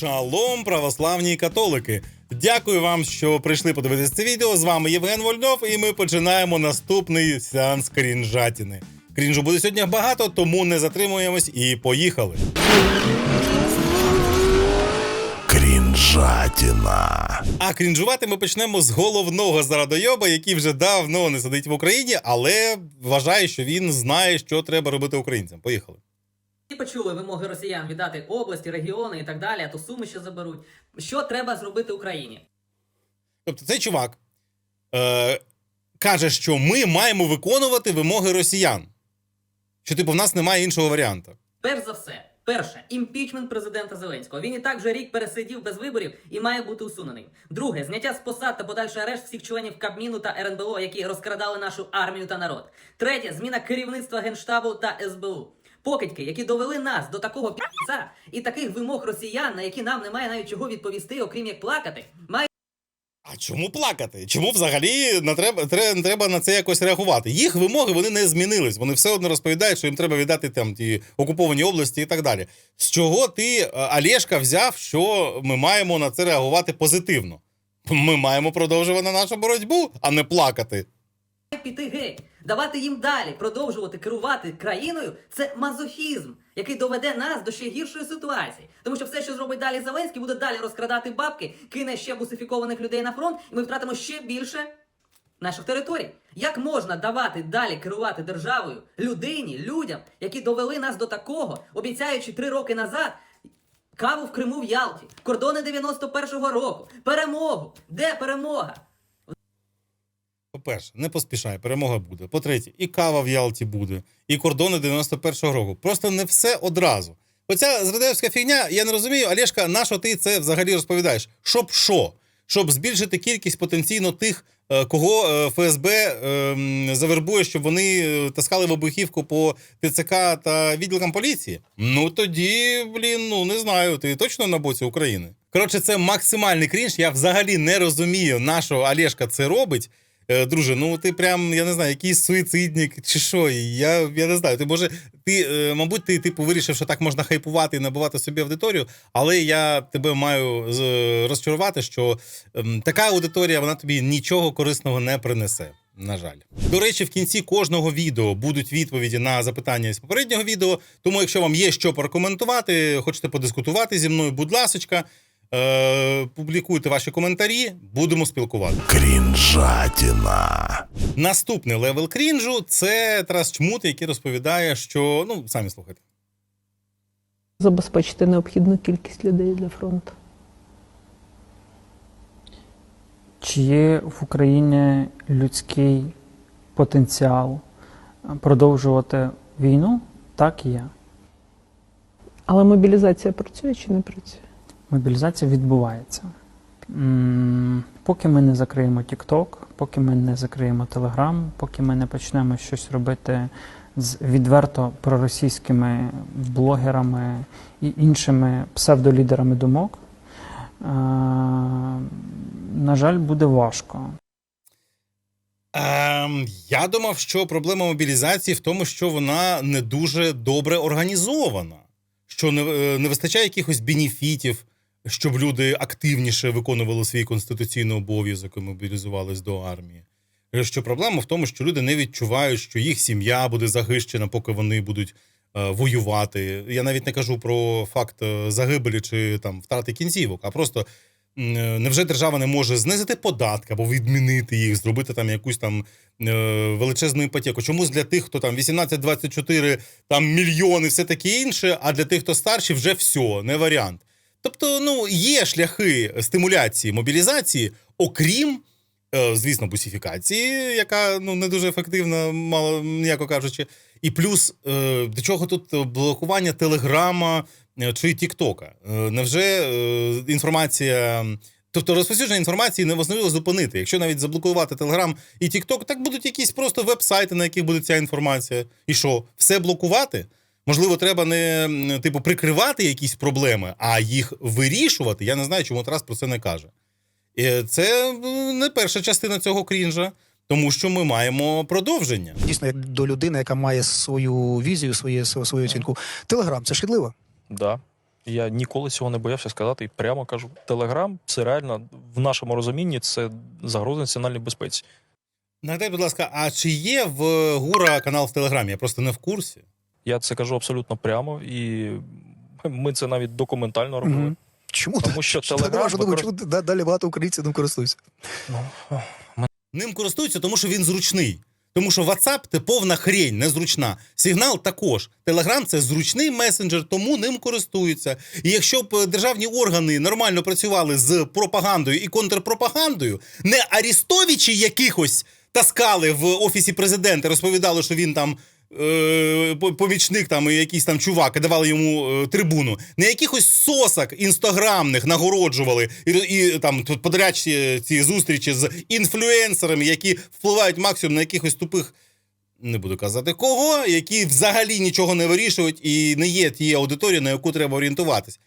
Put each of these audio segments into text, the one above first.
Шалом, православні католики! Дякую вам, що прийшли подивитися це відео. З вами Євген Вольнов, і ми починаємо наступний сеанс крінжатіни. Крінжу буде сьогодні багато, тому не затримуємось і поїхали. Крінжатіна. А крінжувати ми почнемо з головного зарадойоба, який вже давно не сидить в Україні, але вважає, що він знає, що треба робити українцям. Поїхали. Всі почули вимоги росіян віддати області, регіони і так далі, а то суми ще заберуть. Що треба зробити Україні? Тобто цей чувак е, каже, що ми маємо виконувати вимоги росіян. Що, типу, в нас немає іншого варіанту. Перш за все, перше, імпічмент президента Зеленського. Він і так вже рік пересидів без виборів і має бути усунений. Друге, зняття з посад та подальший арешт всіх членів Кабміну та РНБО, які розкрадали нашу армію та народ. Третє, зміна керівництва Генштабу та СБУ. Покидьки, які довели нас до такого піца і таких вимог росіян, на які нам немає навіть чого відповісти, окрім як плакати, мають А чому плакати? Чому взагалі не треба, тре- не треба на це якось реагувати? Їх вимоги вони не змінились. Вони все одно розповідають, що їм треба віддати там ті окуповані області і так далі. З чого ти, е, Олєшка, взяв, що ми маємо на це реагувати позитивно? Ми маємо продовжувати нашу боротьбу, а не плакати. піти геть, давати їм далі, продовжувати керувати країною це мазохізм, який доведе нас до ще гіршої ситуації. Тому що все, що зробить далі Зеленський, буде далі розкрадати бабки, кине ще бусифікованих людей на фронт, і ми втратимо ще більше наших територій. Як можна давати далі керувати державою людині, людям, які довели нас до такого, обіцяючи три роки назад. Каву в Криму в Ялті, кордони 91-го року, перемогу. Де перемога? По-перше, не поспішай, перемога буде. По-третє, і кава в Ялті буде, і кордони 91-го року. Просто не все одразу. Оця зрадевська фігня, я не розумію, Олешка, на що ти це взагалі розповідаєш? Щоб що? Щоб збільшити кількість потенційно тих, е, кого е, ФСБ е, завербує, щоб вони е, таскали вибухівку по ТЦК та відділкам поліції? Ну тоді, блін, ну не знаю, ти точно на боці України. Коротше, це максимальний крінж. Я взагалі не розумію, на що Олешка це робить. Е, Друже, ну ти прям, я не знаю, якийсь суїцидник чи що. Я, я не знаю. Ти може, ти, е, мабуть, ти типу вирішив, що так можна хайпувати і набувати собі аудиторію, але я тебе маю розчарувати, що ем, така аудиторія вона тобі нічого корисного не принесе. На жаль, до речі, в кінці кожного відео будуть відповіді на запитання з попереднього відео. Тому, якщо вам є що прокоментувати, хочете подискутувати зі мною, будь ласочка, е, публікуйте ваші коментарі, будемо спілкувати. Крінжатіна. Наступний левел крінжу це Тарас Чмут, який розповідає, що ну самі слухайте. забезпечити необхідну кількість людей для фронту. Чи є в Україні людський потенціал продовжувати війну? Так і є. Але мобілізація працює чи не працює? Мобілізація відбувається. Поки ми не закриємо TikTok, поки ми не закриємо Telegram, поки ми не почнемо щось робити з відверто проросійськими блогерами і іншими псевдолідерами думок, е, на жаль, буде важко. Ем, я думав, що проблема мобілізації в тому, що вона не дуже добре організована, що не, е, не вистачає якихось бенефітів, щоб люди активніше виконували свій конституційний обов'язок і мобілізувались до армії. Що проблема в тому, що люди не відчувають, що їх сім'я буде захищена, поки вони будуть е, воювати. Я навіть не кажу про факт е, загибелі чи там втрати кінцівок, а просто е, невже держава не може знизити податки або відмінити їх, зробити там якусь там е, величезну іпотеку? Чомусь для тих, хто там 18-24 там мільйони, все таке інше, а для тих, хто старші, вже все, не варіант. Тобто, ну є шляхи стимуляції мобілізації, окрім. е, Звісно, бусифікації, яка ну не дуже ефективна, мало м'яко кажучи. І плюс е, до чого тут блокування Телеграма е, чи Тіктока? Невже інформація, тобто розповсюдження інформації неможливо зупинити? Якщо навіть заблокувати Телеграм і Тікток, так будуть якісь просто веб-сайти, на яких буде ця інформація. І що, все блокувати? Можливо, треба не типу прикривати якісь проблеми, а їх вирішувати. Я не знаю, чому Тарас про це не каже. І це не перша частина цього крінжа, тому що ми маємо продовження. дійсно як до людини, яка має свою візію, своє, свою оцінку. Телеграм це шкідливо. Да. Я ніколи цього не боявся сказати і прямо кажу: Телеграм це реально в нашому розумінні це загроза національній безпеці. Нагадай, будь ласка, а чи є в Гура канал в Телеграмі? Я просто не в курсі. Я це кажу абсолютно прямо, і ми це навіть документально робили. Мгм. Чому Тому що Telegram використ- чому далі багато українців ним користуються? Ну, Ним користуються, тому що він зручний. Тому що WhatsApp – це повна хрень, незручна. Сигнал також. Telegram – це зручний месенджер, тому ним користуються. І якщо б е, державні органи нормально працювали з пропагандою і контрпропагандою, не арістовичі якихось таскали в офісі президента, розповідали, що він там. Е, по- Помічник там і якийсь там чувак, давали йому е, трибуну. Не якихось сосак інстаграмних нагороджували і, і там тут подрячі ці зустрічі з інфлюенсерами, які впливають максимум на якихось тупих, не буду казати кого, які взагалі нічого не вирішують і не є тією аудиторією, на яку треба орієнтуватись.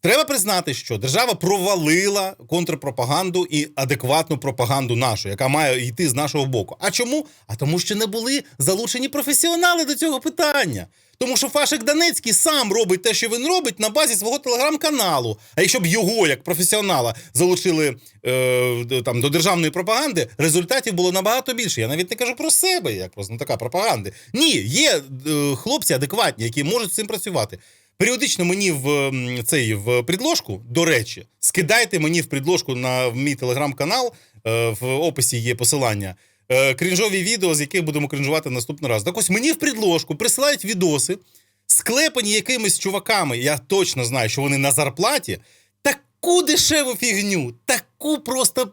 Треба признати, що держава провалила контрпропаганду і адекватну пропаганду нашу, яка має йти з нашого боку. А чому? А тому, що не були залучені професіонали до цього питання. Тому що Фашик Донецький сам робить те, що він робить, на базі свого телеграм-каналу. А якщо б його, як професіонала, залучили е, там, до державної пропаганди, результатів було набагато більше. Я навіть не кажу про себе, як просто ну, така пропаганда. Ні, є е, хлопці адекватні, які можуть з цим працювати. Періодично мені в цей в підложку, до речі, скидайте мені в підложку на в мій телеграм-канал. е, В описі є посилання. е, Крінжові відео, з яких будемо крінжувати наступний раз. Так ось мені в підложку присилають відоси, склепані якимись чуваками. Я точно знаю, що вони на зарплаті. Таку дешеву фігню, таку просто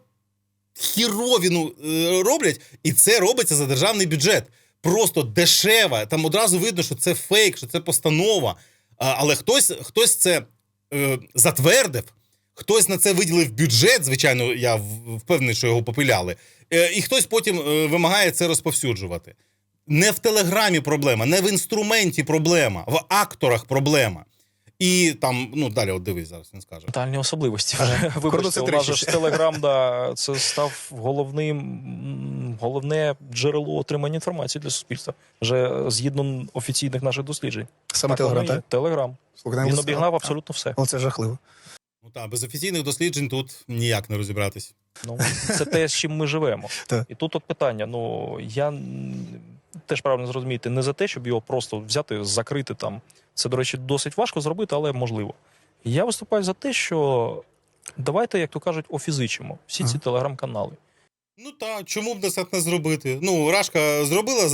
хіровіну е, роблять, і це робиться за державний бюджет. Просто дешева. Там одразу видно, що це фейк, що це постанова. А, але хтось, хтось це е, затвердив, хтось на це виділив бюджет. Звичайно, я впевнений, що його попиляли. Е, і хтось потім е, вимагає це розповсюджувати. Не в телеграмі проблема, не в інструменті проблема, в акторах проблема. І там, ну далі, от дивись, зараз він скаже. Ментальні особливості. Вже вибачте, у нас ж Телеграм, да, це став головним, головне джерело отримання інформації для суспільства. Вже згідно офіційних наших досліджень. Саме Телеграм, так? Телеграм. Він ну, обігнав абсолютно все. О, це жахливо. Ну так, без офіційних досліджень тут ніяк не розібратись. Ну, це те, з чим ми живемо. І тут от питання: ну я теж правильно зрозуміти, не за те, щоб його просто взяти, закрити там. Це, до речі, досить важко зробити, але можливо. Я виступаю за те, що давайте, як то кажуть, офізичимо всі ці телеграм-канали. Ну так, чому б не зробити? Ну, Рашка зробила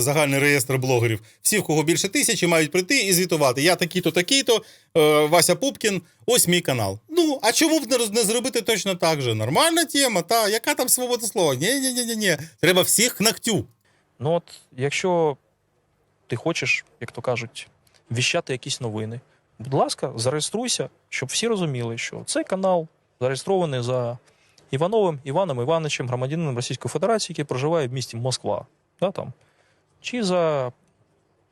загальний реєстр блогерів. Всі, в кого більше тисячі, мають прийти і звітувати. Я такий-то, такий-то, е, Вася Пупкін, ось мій канал. Ну, а чому б не, зробити точно так же? Нормальна тема, та яка там свобода слова? Ні, ні, ні, ні, ні. Треба всіх к ногтю. Ну от, якщо ти хочеш, як то кажуть, віщати якісь новини, будь ласка, зареєструйся, щоб всі розуміли, що цей канал зареєстрований за Івановим Іваном Івановичем, громадянином Російської Федерації, який проживає в місті Москва. Да, там. Чи за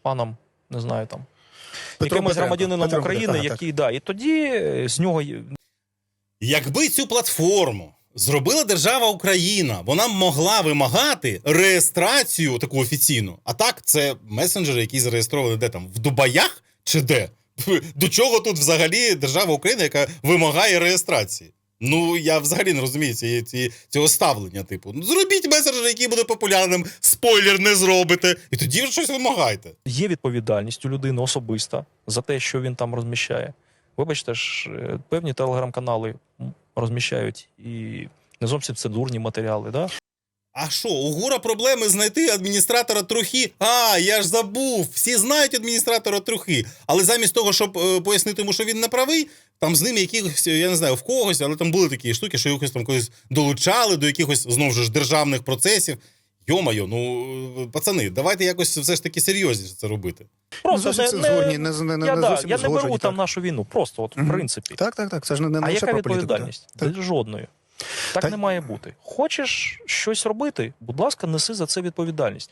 паном, не знаю там. Петро якимось Петренко. громадянином Петро України, Петренко, ага, який, да, і тоді з нього Якби цю платформу зробила держава Україна, вона могла вимагати реєстрацію таку офіційну. А так, це месенджери, які зареєстровані де там в Дубаях чи де? До чого тут взагалі держава Україна, яка вимагає реєстрації? Ну я взагалі не розумію цієї, ці, цього ставлення. Типу, ну зробіть меседж, який буде популярним, спойлер не зробите, і тоді вже щось вимагайте. є відповідальність у людини особиста за те, що він там розміщає. Вибачте ж, е, певні телеграм-канали розміщають і не зовсім це дурні матеріали. Да? А що, у Гура проблеми знайти адміністратора трухи? А, я ж забув. Всі знають адміністратора трухи. Але замість того, щоб е, пояснити йому, що він не правий, там з ним якихось, я не знаю, в когось, але там були такі штуки, що якось там когось долучали до якихось знову ж державних процесів. Йо-моє, ну е, пацани, давайте якось все ж таки серйозніше це робити. Ну, зовсім цензурні, не, не, не, я, не да, зовсім я не беру там нашу війну, просто от в принципі. Так, так, так. Це ж не, не а лише яка про політику. відповідальність? Так. Та Жодної. Так Та- не має бути. Хочеш щось робити, будь ласка, неси за це відповідальність.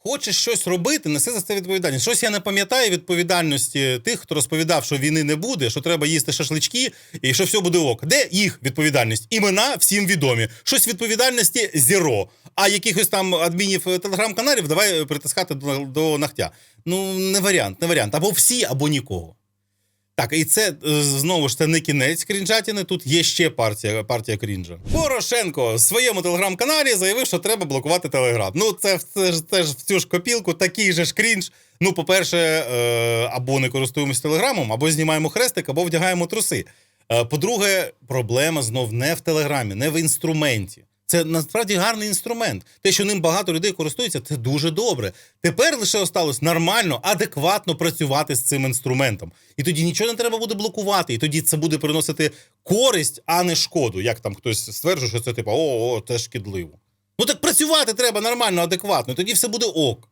Хочеш щось робити, неси за це відповідальність. Щось я не пам'ятаю відповідальності тих, хто розповідав, що війни не буде, що треба їсти шашлички і що все буде ок. Де їх відповідальність? Імена всім відомі. Щось відповідальності зіро. А якихось там адмінів е, телеграм-каналів давай притискати до, до нахтя. Ну, не варіант, не варіант. Або всі, або нікого. Так, і це е, знову ж це не кінець крінжатіни. Тут є ще партія, партія крінжа. Порошенко в своєму телеграм-каналі заявив, що треба блокувати телеграм. Ну, це, це, ж, це ж в цю ж копілку, такий же ж крінж. Ну, по-перше, е, або не користуємося телеграмом, або знімаємо хрестик, або вдягаємо труси. Е, По-друге, проблема знов не в телеграмі, не в інструменті. Це насправді гарний інструмент. Те, що ним багато людей користуються, це дуже добре. Тепер лише осталось нормально, адекватно працювати з цим інструментом. І тоді нічого не треба буде блокувати, і тоді це буде приносити користь, а не шкоду. Як там хтось стверджує, що це типу, о, о, це шкідливо. Ну так працювати треба нормально, адекватно, і тоді все буде ок.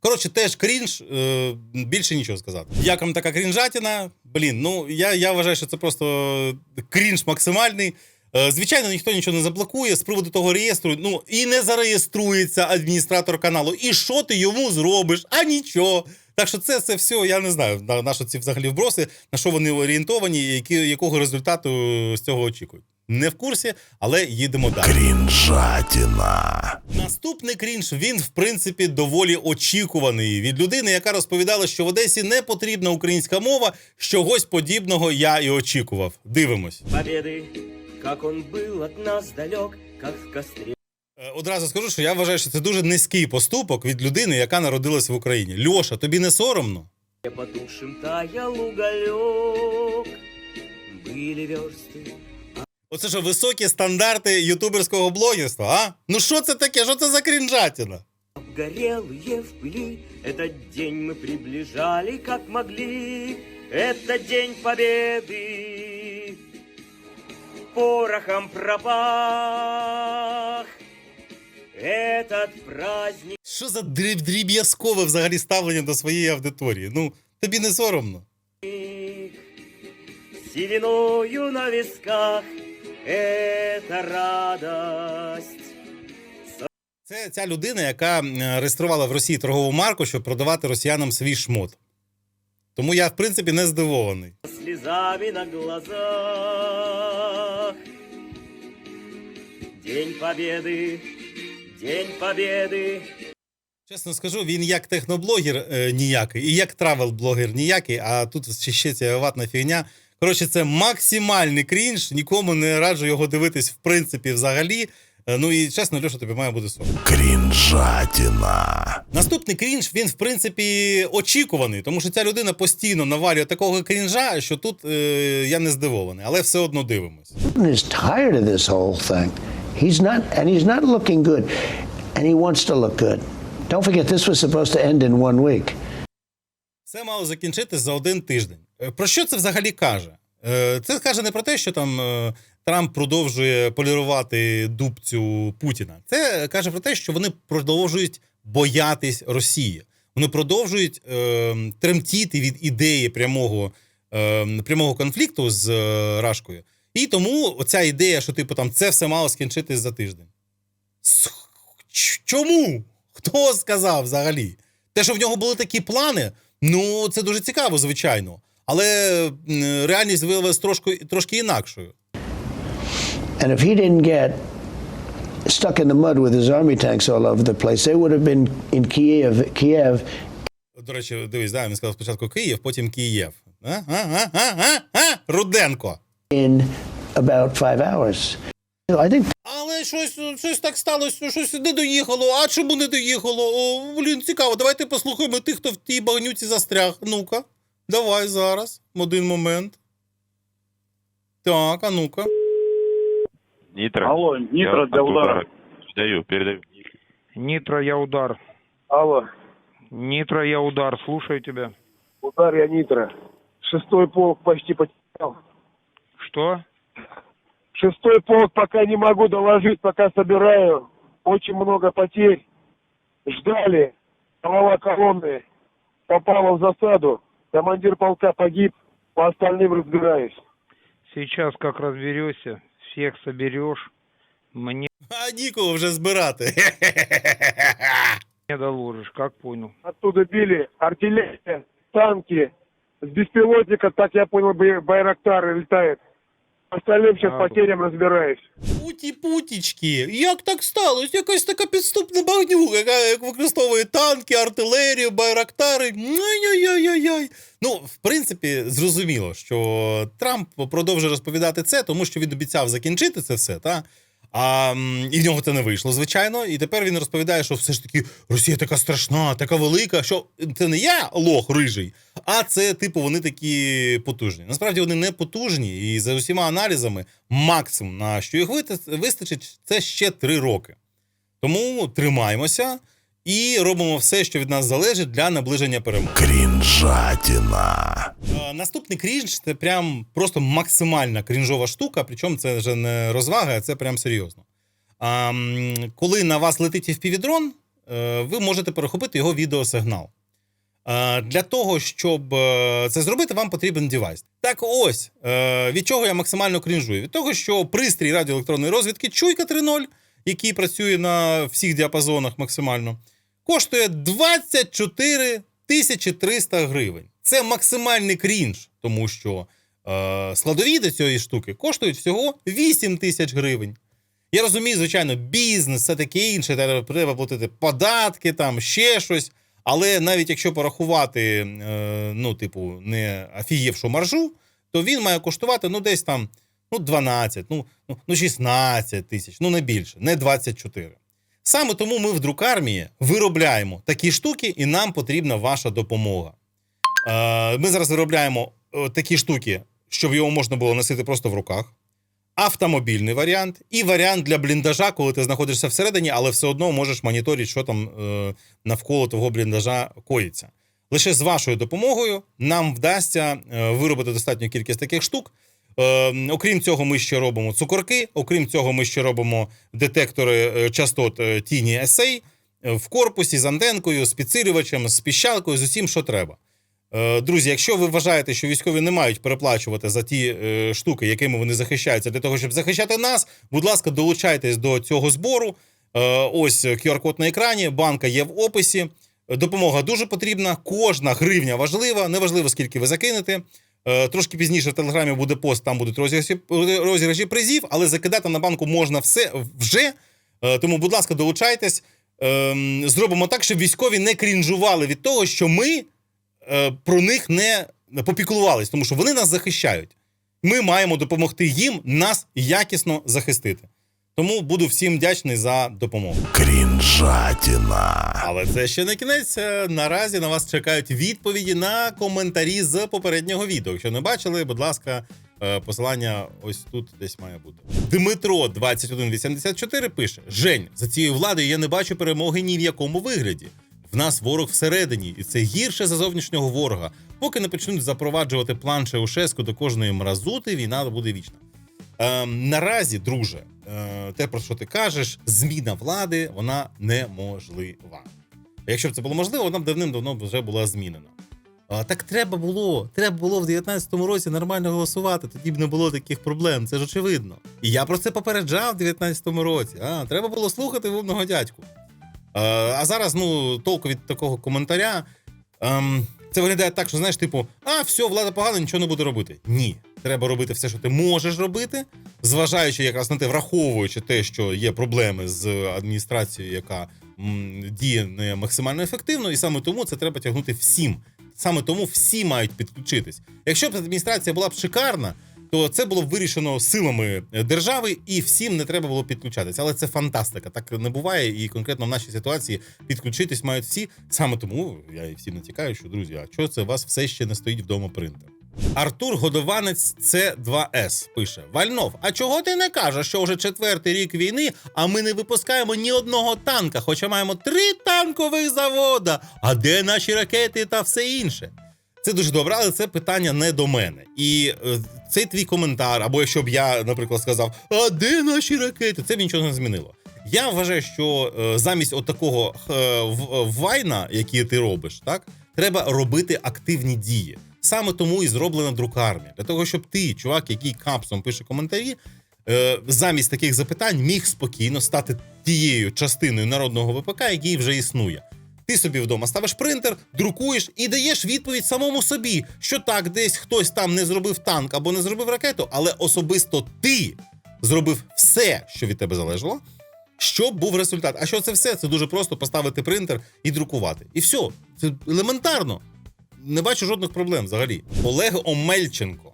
Коротше, теж крінж, е, більше нічого сказати. Як вам така крінжатіна? Блін, ну я, я вважаю, що це просто крінж максимальний. Е, Звичайно, ніхто нічого не заблокує з приводу того реєстру. Ну і не зареєструється адміністратор каналу. І що ти йому зробиш? А нічого. Так що це, це все, я не знаю, на, на що ці взагалі вброси, на що вони орієнтовані, які, якого результату з цього очікують. Не в курсі, але їдемо далі. Крінжатіна. Наступний крінж він, в принципі, доволі очікуваний від людини, яка розповідала, що в Одесі не потрібна українська мова. Чогось подібного я і очікував. Дивимось. победы, как он был от нас далек, как в костре. Е, Одразу скажу, що я вважаю, що це дуже низький поступок від людини, яка народилась в Україні. Льоша, тобі не соромно? Потухшим таял уголек. Были версты, Оце що високі стандарти ютуберського блогерства, а? Ну що це таке? Що це за крінжатіна? обгорелые в пыли. Этот день мы приближали, как могли. Это день победы. Порохом пропах. Этот праздник. Що за дріб- дріб'язкове взагалі ставлення до своєї аудиторії? Ну, тобі не соромно. Сединою на висках это радость. Це ця людина, яка реєструвала в Росії торгову марку, щоб продавати росіянам свій шмот. Тому я, в принципі, не здивований. Слезами на глазах. День победы, день победы. Чесно скажу, він як техноблогер е, ніякий, і як травел-блогер ніякий, а тут ще, ще ця ватна фігня. Коротше, це максимальний крінж, нікому не раджу його дивитись, в принципі, взагалі. Е, Ну і чесно, Льоша, тобі має бути соромно. Крінжатіна. Наступний крінж, він, в принципі, очікуваний, тому що ця людина постійно навалює такого крінжа, що тут е, я не здивований, але все одно дивимось. Don't forget, this was supposed to end in one week. Це мало закінчитись за один тиждень. Е, Про що це взагалі каже? Е, Це каже не про те, що там Трамп продовжує полірувати дубцю Путіна. Це каже про те, що вони продовжують боятись Росії. Вони продовжують е, тремтіти від ідеї прямого, е, прямого конфлікту з е, Рашкою. І тому оця ідея, що типу там це все мало скінчитись за тиждень. Чому? Хто сказав взагалі? Те, що в нього були такі плани, ну це дуже цікаво, звичайно. Але реальність виявилась трошки, трошки інакшою. And if he didn't get stuck in the mud with his army tanks all over the place, they would have been in Kiev, Kiev До речі, дивись, да, він сказав спочатку Київ, потім Київ. А? А? А? А? А? А? Руденко. in about five hours. I think Але щось, щось так сталося, щось не доїхало. А чому не доїхало? О, блін, цікаво. Давайте послухаємо тих, хто в тій багнюці застряг. Ну-ка, давай зараз. Один момент. Так, а ну-ка. Нитро. Алло, Нитро Я для от удара. Передаю, передаю. Нитро, я удар. Алло, Нитро, я удар. Слушаю тебя. удар я Нитро. Шестой полк почти потерял. Что? Шестой полк пока не могу доложить, пока собираю. Очень много потерь. Ждали. Голова колонны попала в засаду. Командир полка погиб. По остальным разбираюсь. Сейчас как разберешься, всех соберешь, мне А нікого вже збирати. доложишь, как понял. Оттуда били артиллерия, танки. С беспилотника, так я понял, Байрактары летает. Остальным сейчас А, потерям разбираюсь. Путі-путічки, як так сталося? Якась така підступна багнюка, яка як використовує танки, артилерію, байрактари. Ай-яй-яй-яй. Ну, в принципі, зрозуміло, що Трамп продовжує розповідати це, тому що він обіцяв закінчити це все, та? А і в нього це не вийшло, звичайно. І тепер він розповідає, що все ж таки Росія така страшна, така велика, що це не я лох рижий, а це, типу, вони такі потужні. Насправді вони не потужні, і за усіма аналізами, максимум, на що їх вистачить, це ще три роки. Тому тримаємося і робимо все, що від нас залежить для наближення перемоги. Крінжатіна. Е, Наступний крінж це прям просто максимальна крінжова штука, причому це вже не розвага, а це прям серйозно. А, коли на вас летить FPV-дрон, е, ви можете перехопити його відеосигнал. Е, Для того, щоб це зробити, вам потрібен девайс. Так ось, від чого я максимально крінжую? Від того, що пристрій радіоелектронної розвідки Чуйка 3.0, який працює на всіх діапазонах максимально, коштує 24 тисячі 300 гривень. Це максимальний крінж, тому що е, складові до цієї штуки коштують всього 8 тисяч гривень. Я розумію, звичайно, бізнес, все таке інше, треба платити податки, там ще щось. Але навіть якщо порахувати, е, ну, типу, не афієвшу маржу, то він має коштувати ну, десь там ну, 12, ну, ну, ну 16 тисяч, ну не більше, не 24. Саме тому ми в друкармії виробляємо такі штуки, і нам потрібна ваша допомога. Е, Ми зараз виробляємо е, такі штуки, щоб його можна було носити просто в руках. Автомобільний варіант і варіант для бліндажа, коли ти знаходишся всередині, але все одно можеш моніторити, що там е, навколо твого бліндажа коїться. Лише з вашою допомогою нам вдасться е, виробити достатню кількість таких штук. Е, окрім цього, ми ще робимо цукорки. Окрім цього, ми ще робимо детектори е, частот е, тіні SA е, в корпусі з антенкою, з підсилювачем, з піщалкою, з усім, що треба. Друзі, якщо ви вважаєте, що військові не мають переплачувати за ті штуки, якими вони захищаються, для того, щоб захищати нас, будь ласка, долучайтесь до цього збору. Ось QR-код на екрані, банка є в описі. Допомога дуже потрібна. Кожна гривня важлива, неважливо, скільки ви закинете. Е, Трошки пізніше в телеграмі буде пост, там будуть розіграші, розіграші призів, але закидати на банку можна все вже. Е, Тому, будь ласка, долучайтесь. Ем, Зробимо так, щоб військові не крінжували від того, що ми е, про них не попіклувались, тому що вони нас захищають. Ми маємо допомогти їм нас якісно захистити. Тому буду всім вдячний за допомогу. Крінжатіна. Але це ще не кінець. Е, Наразі на вас чекають відповіді на коментарі з попереднього відео. Якщо не бачили, будь ласка, е, посилання ось тут десь має бути. Дмитро 2184 пише: Жень, за цією владою я не бачу перемоги ні в якому вигляді. В нас ворог всередині, і це гірше за зовнішнього ворога. Поки не почнуть запроваджувати план Чаушеску до кожної мразути, війна буде вічна. Ем, наразі, друже, е, те, про що ти кажеш, зміна влади вона неможлива. Якщо б це було можливо, вона б давним-давно вже була змінена. А, так треба було. Треба було в 19-му році нормально голосувати, тоді б не було таких проблем, це ж очевидно. І я про це попереджав в 19-му році. А, треба було слухати вумного дядьку. А, а зараз, ну, толку від такого коментаря. Ем, це виглядає так, що знаєш, типу, а, все, влада погана, нічого не буде робити. Ні. Треба робити все, що ти можеш робити, зважаючи якраз на те, враховуючи те, що є проблеми з адміністрацією, яка діє не максимально ефективно, і саме тому це треба тягнути всім. Саме тому всі мають підключитись. Якщо б адміністрація була б шикарна, то це було б вирішено силами держави, і всім не треба було підключатися. Але це фантастика. Так не буває, і конкретно в нашій ситуації підключитись мають всі. Саме тому я і всім натякаю, що друзі, а чого це у вас все ще не стоїть вдома принтер? Артур Годованець С2С пише: Вальнов, а чого ти не кажеш, що вже четвертий рік війни, а ми не випускаємо ні одного танка, хоча маємо три танкових завода. А де наші ракети та все інше? Це дуже добре, але це питання не до мене. І е, цей твій коментар, або якщо б я, наприклад, сказав, а де наші ракети, це б нічого не змінило. Я вважаю, що е, замість от такого е, вайна, який ти робиш, так треба робити активні дії. Саме тому і зроблена друкарня. Для того, щоб ти, чувак, який капсом пише коментарі, е, замість таких запитань міг спокійно стати тією частиною народного ВПК, який вже існує. Ти собі вдома ставиш принтер, друкуєш і даєш відповідь самому собі, що так, десь хтось там не зробив танк або не зробив ракету, але особисто ти зробив все, що від тебе залежало, щоб був результат. А що це все? Це дуже просто поставити принтер і друкувати. І все, це елементарно. Не бачу жодних проблем взагалі. Олег Омельченко.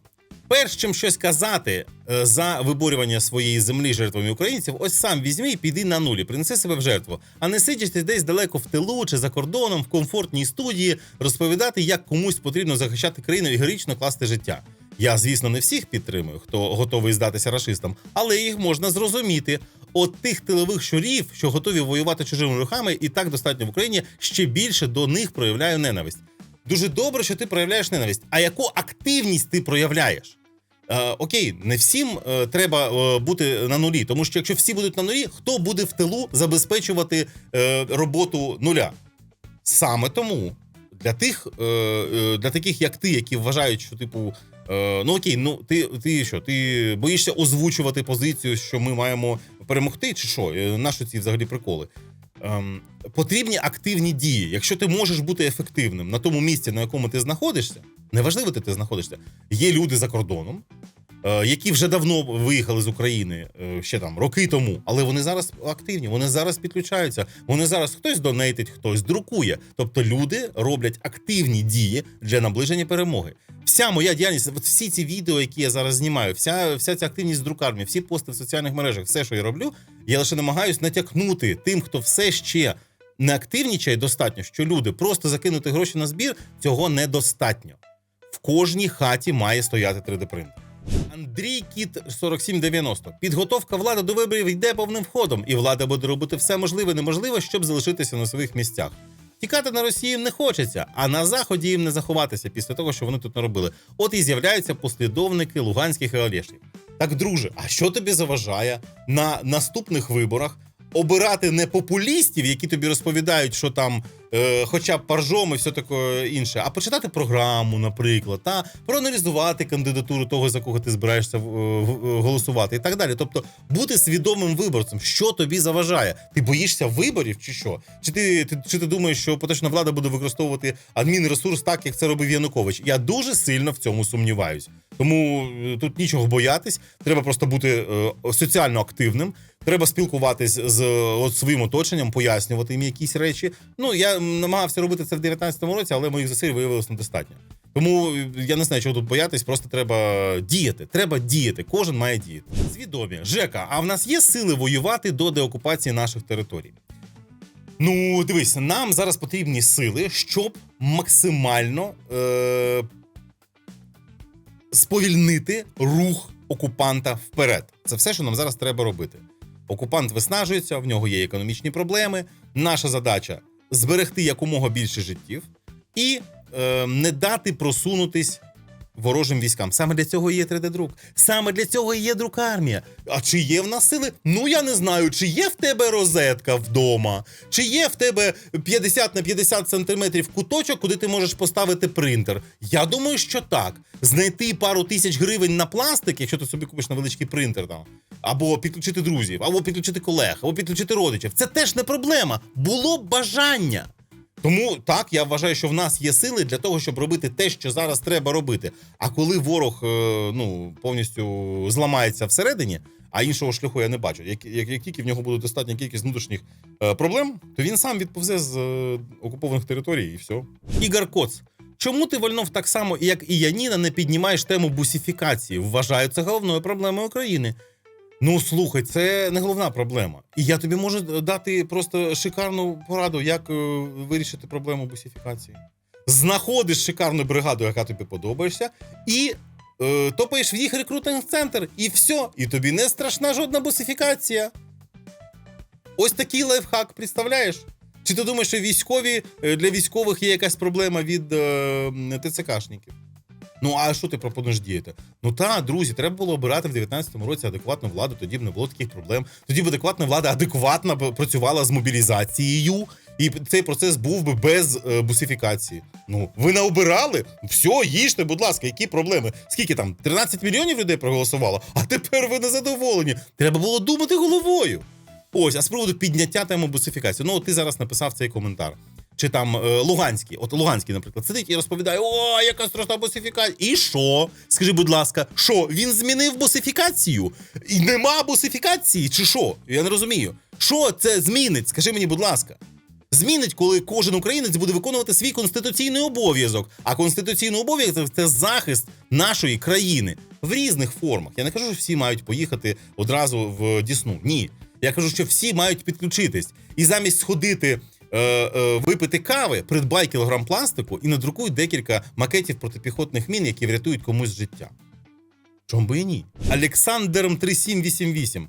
Перш чим щось казати е, за виборювання своєї землі жертвами українців, ось сам візьми і піди на нулі, принеси себе в жертву, а не сидячи десь далеко в тилу чи за кордоном в комфортній студії, розповідати, як комусь потрібно захищати країну і героїчно класти життя. Я, звісно, не всіх підтримую, хто готовий здатися рашистам, але їх можна зрозуміти. От тих тилових щурів, що готові воювати чужими рухами, і так достатньо в Україні ще більше до них проявляю ненависть. Дуже добре, що ти проявляєш ненависть. А яку активність ти проявляєш? Е, окей, не всім е, треба е, бути на нулі, тому що якщо всі будуть на нулі, хто буде в тилу забезпечувати е, роботу нуля? Саме тому для тих, е, е, для таких, як ти, які вважають, що типу. е, Ну окей, ну ти, ти що? Ти боїшся озвучувати позицію, що ми маємо перемогти, чи що? Е, Нащо ці взагалі приколи? Ем, потрібні активні дії. Якщо ти можеш бути ефективним на тому місці, на якому ти знаходишся, неважливо, де ти знаходишся. Є люди за кордоном, які вже давно виїхали з України е, ще там роки тому, але вони зараз активні, вони зараз підключаються. Вони зараз хтось донейтить, хтось друкує. Тобто люди роблять активні дії для наближення перемоги. Вся моя діяльність, всі ці відео, які я зараз знімаю, вся, вся ця активність з друкарні, всі пости в соціальних мережах, все, що я роблю, я лише намагаюсь натякнути тим, хто все ще не активнічає достатньо, що люди просто закинути гроші на збір, цього недостатньо. В кожній хаті має стояти 3D-принтер. Андрій Кіт 4790. Підготовка влади до виборів йде повним входом, і влада буде робити все можливе неможливе, щоб залишитися на своїх місцях. Тікати на Росію не хочеться, а на заході їм не заховатися після того, що вони тут наробили. От і з'являються послідовники луганських і Олєшів. Так, друже, а що тобі заважає на наступних виборах обирати не популістів, які тобі розповідають, що там е, хоча б паржом і все таке інше, а почитати програму, наприклад, та проаналізувати кандидатуру того, за кого ти збираєшся голосувати, і так далі. Тобто бути свідомим виборцем, що тобі заважає? Ти боїшся виборів, чи що? Чи ти, ти чи ти думаєш, що поточна влада буде використовувати адмінресурс так, як це робив Янукович? Я дуже сильно в цьому сумніваюсь. Тому е, тут нічого боятись. Треба просто бути е, соціально активним. Треба спілкуватись з от, своїм оточенням, пояснювати їм якісь речі. Ну я намагався робити це в 19-му році, але моїх зусиль виявилось недостатньо. Тому я не знаю, чого тут боятись, просто треба діяти. Треба діяти. Кожен має діяти. Свідомі, Жека, а в нас є сили воювати до деокупації наших територій? Ну, дивись, нам зараз потрібні сили, щоб максимально е- сповільнити рух окупанта вперед. Це все, що нам зараз треба робити. Окупант виснажується, в нього є економічні проблеми. Наша задача зберегти якомога більше життів і е, не дати просунутись ворожим військам. Саме для цього є 3D-друк. Саме для цього і є друкармія. А чи є в нас сили? Ну я не знаю, чи є в тебе розетка вдома, чи є в тебе 50 на 50 сантиметрів куточок, куди ти можеш поставити принтер. Я думаю, що так. Знайти пару тисяч гривень на пластик, якщо ти собі купиш невеличкий принтер там, або підключити друзів, або підключити колег, або підключити родичів. Це теж не проблема. Було б бажання. Тому так я вважаю, що в нас є сили для того, щоб робити те, що зараз треба робити. А коли ворог е, ну повністю зламається всередині, а іншого шляху я не бачу. Як, як, як тільки в нього буде достатня кількість внутрішніх е, проблем, то він сам відповзе з е, окупованих територій і все. Ігор Коц. Чому ти Вольнов так само, як і Яніна, не піднімаєш тему бусифікації? Вважаю це головною проблемою України. Ну слухай, це не головна проблема. І я тобі можу дати просто шикарну пораду, як е, вирішити проблему бусифікації. Знаходиш шикарну бригаду, яка тобі подобається, і е, топаєш в їх рекрутинг-центр, і все. І тобі не страшна жодна бусифікація. Ось такий лайфхак, представляєш? Чи ти думаєш, що військові е, для військових є якась проблема від е, ТЦКшників? Ну а що ти пропонуєш діяти? Ну та, друзі, треба було обирати в 19-му році адекватну владу, тоді б не було таких проблем. Тоді б адекватна влада адекватно працювала з мобілізацією, і цей процес був би без е, бусифікації. Ну, ви не обирали? Все, їжте, будь ласка, які проблеми? Скільки там? 13 мільйонів людей проголосувало, а тепер ви не задоволені. Треба було думати головою. Ось, а з приводу підняття теми бусифікації. Ну, от ти зараз написав цей коментар. Чи там е, Луганський, от Луганський, наприклад, сидить і розповідає: о, яка страшна босифікація. І що? Скажи, будь ласка, що він змінив босифікацію? І нема босифікації, чи що? Я не розумію. Що це змінить? Скажи мені, будь ласка. Змінить, коли кожен українець буде виконувати свій конституційний обов'язок. А конституційний обов'язок це захист нашої країни в різних формах. Я не кажу, що всі мають поїхати одразу в Дісну. Ні. Я кажу, що всі мають підключитись. І замість сходити е, е, випити кави, придбай кілограм пластику і надрукуй декілька макетів протипіхотних мін, які врятують комусь життя. Чом би і ні? Олександром 3788.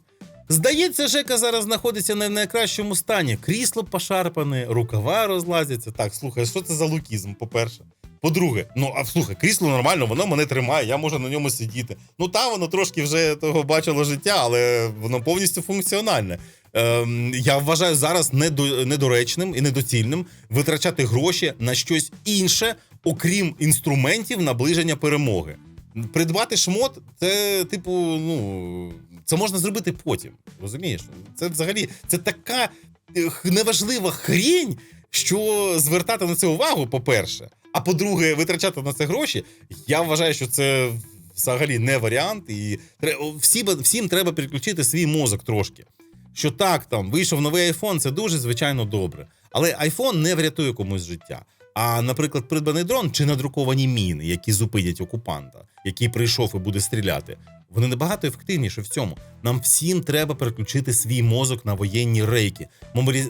Здається, Жека зараз знаходиться не в найкращому стані. Крісло пошарпане, рукава розлазяться. Так, слухай, що це за лукізм, по-перше. По-друге, ну а слухай, крісло нормально, воно мене тримає, я можу на ньому сидіти. Ну та воно трошки вже того бачило життя, але воно повністю функціональне. Ем, я вважаю зараз недо, недоречним і недоцільним витрачати гроші на щось інше, окрім інструментів наближення перемоги. Придбати шмот, це, типу, ну, це можна зробити потім. Розумієш? Це взагалі це така неважлива хрінь, що звертати на це увагу, по-перше. А по-друге, витрачати на це гроші, я вважаю, що це взагалі не варіант. І тре- всі, всім треба переключити свій мозок трошки. Що так, там вийшов новий iPhone, це дуже звичайно добре. Але iPhone не врятує комусь життя. А, наприклад, придбаний дрон чи надруковані міни, які зупинять окупанта, який прийшов і буде стріляти, вони набагато ефективніші в цьому. Нам всім треба переключити свій мозок на воєнні рейки.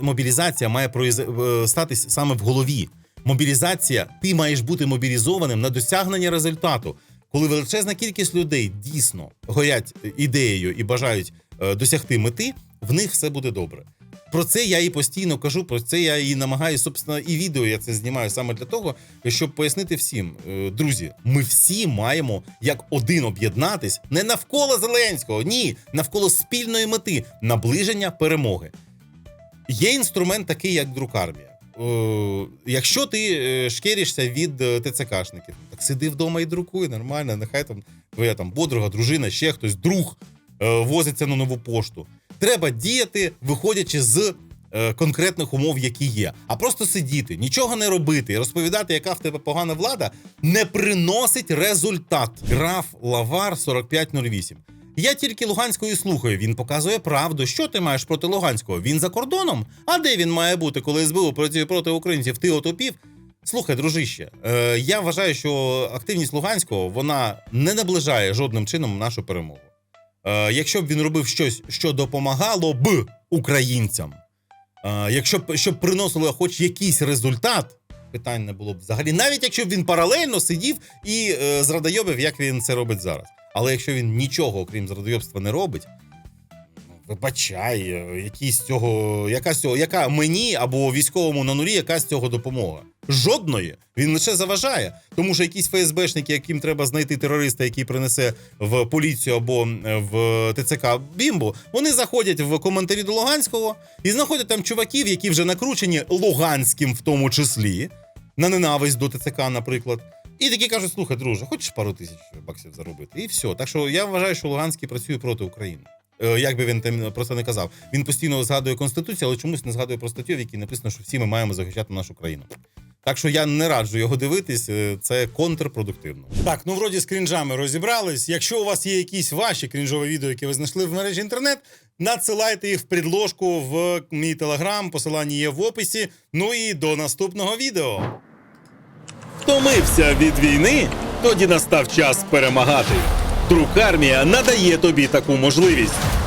Мобілізація має е, статись саме в голові. Мобілізація, ти маєш бути мобілізованим на досягнення результату. Коли величезна кількість людей дійсно горять ідеєю і бажають е, досягти мети, в них все буде добре. Про це я і постійно кажу, про це я і намагаюся, собственно, і відео я це знімаю саме для того, щоб пояснити всім, Е, друзі, ми всі маємо як один об'єднатись не навколо Зеленського, ні, навколо спільної мети наближення перемоги. Є інструмент такий, як друкармія. Е, якщо ти е, шкеришся від ТЦКшників, так сиди вдома і друкуй, нормально, нехай там твоя там подруга, дружина, ще хтось, друг возиться на нову пошту. Треба діяти, виходячи з е, конкретних умов, які є. А просто сидіти, нічого не робити і розповідати, яка в тебе погана влада, не приносить результат. Граф Лавар 4508. Я тільки Луганського і слухаю. Він показує правду. Що ти маєш проти Луганського? Він за кордоном? А де він має бути, коли СБУ працює проти українців? Ти отопів? Слухай, дружище, е, я вважаю, що активність Луганського вона не наближає жодним чином нашу перемогу. Е, якщо б він робив щось, що допомагало б українцям, е, якщо б щоб приносило хоч якийсь результат, питань не було б взагалі. Навіть якщо б він паралельно сидів і е, зрадойобив, як він це робить зараз. Але якщо він нічого, окрім зрадойобства, не робить, ну, вибачай, які з цього, яка цього, яка мені або військовому на нулі, яка з цього допомога? Жодної. Він лише заважає. Тому що якісь ФСБшники, яким треба знайти терориста, який принесе в поліцію або в ТЦК бімбу, вони заходять в коментарі до Луганського і знаходять там чуваків, які вже накручені Луганським в тому числі, на ненависть до ТЦК, наприклад. І такі кажуть: слухай, друже, хочеш пару тисяч баксів заробити? І все. Так що я вважаю, що Луганський працює проти України. Е, Як би він про це не казав, він постійно згадує конституцію, але чомусь не згадує про статтю, в якій написано, що всі ми маємо захищати нашу країну. Так що я не раджу його дивитись, е, це контрпродуктивно. Так, ну вроді з крінжами розібрались. Якщо у вас є якісь ваші крінжові відео, які ви знайшли в мережі інтернет, надсилайте їх в підложку в мій телеграм, посилання є в описі. Ну і до наступного відео. Втомився від війни? Тоді настав час перемагати. Друкармія надає тобі таку можливість.